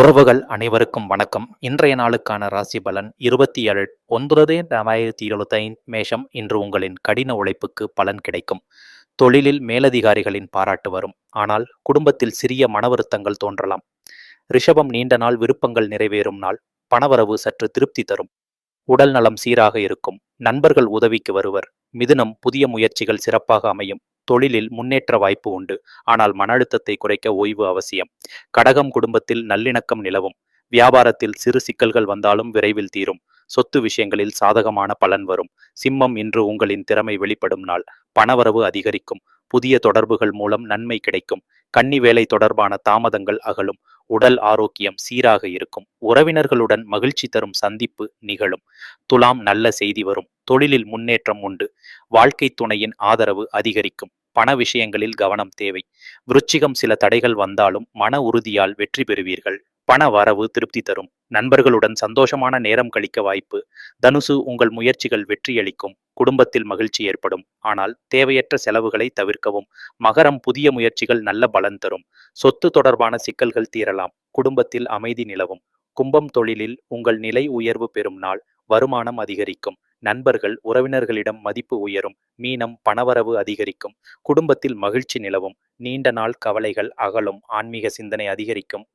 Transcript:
உறவுகள் அனைவருக்கும் வணக்கம். இன்றைய நாளுக்கான ராசி பலன் இருபத்தி ஏழு. ஒன்பது ரெண்டாயிரத்தி இருபத்தைந்து மேஷம். இன்று உங்களின் கடின உழைப்புக்கு பலன் கிடைக்கும். தொழிலில் மேலதிகாரிகளின் பாராட்டு வரும். ஆனால் குடும்பத்தில் சிறிய மனவருத்தங்கள் தோன்றலாம். ரிஷபம் நீண்ட நாள் விருப்பங்கள் நிறைவேறும் நாள். பணவரவு சற்று திருப்தி தரும். உடல் நலம் சீராக இருக்கும். நண்பர்கள் உதவிக்கு வருவர். மிதுனம் புதிய முயற்சிகள் சிறப்பாக அமையும். தொழிலில் முன்னேற்ற வாய்ப்பு உண்டு. ஆனால் மன அழுத்தத்தை குறைக்க ஓய்வு அவசியம். கடகம் குடும்பத்தில் நல்லிணக்கம் நிலவும். வியாபாரத்தில் சிறு சிக்கல்கள் வந்தாலும் விரைவில் தீரும். சொத்து விஷயங்களில் சாதகமான பலன் வரும். சிம்மம் இன்று உங்களின் திறமை வெளிப்படும் நாள். பணவரவு அதிகரிக்கும். புதிய தொடர்புகள் மூலம் நன்மை கிடைக்கும். கன்னி வேலை தொடர்பான தாமதங்கள் அகலும். உடல் ஆரோக்கியம் சீராக இருக்கும். உறவினர்களுடன் மகிழ்ச்சி தரும் சந்திப்பு நிகழும். துலாம் நல்ல செய்தி வரும். தொழிலில் முன்னேற்றம் உண்டு. வாழ்க்கை துணையின் ஆதரவு அதிகரிக்கும். பண விஷயங்களில் கவனம் தேவை. விருச்சிகம் சில தடைகள் வந்தாலும் மன உறுதியால் வெற்றி பெறுவீர்கள். பண வரவு திருப்தி தரும். நண்பர்களுடன் சந்தோஷமான நேரம் கழிக்க வாய்ப்பு. தனுசு உங்கள் முயற்சிகள் வெற்றியளிக்கும். குடும்பத்தில் மகிழ்ச்சி ஏற்படும். ஆனால் தேவையற்ற செலவுகளை தவிர்க்கவும். மகரம் புதிய முயற்சிகள் நல்ல பலன் தரும். சொத்து தொடர்பான சிக்கல்கள் தீரலாம். குடும்பத்தில் அமைதி நிலவும். கும்பம் தொழிலில் உங்கள் நிலை உயர்வு பெறும் நாள். வருமானம் அதிகரிக்கும். நண்பர்கள் உறவினர்களிடம் மதிப்பு உயரும். மீனம் பணவரவு அதிகரிக்கும். குடும்பத்தில் மகிழ்ச்சி நிலவும். நீண்ட நாள் கவலைகள் அகலும். ஆன்மீக சிந்தனை அதிகரிக்கும்.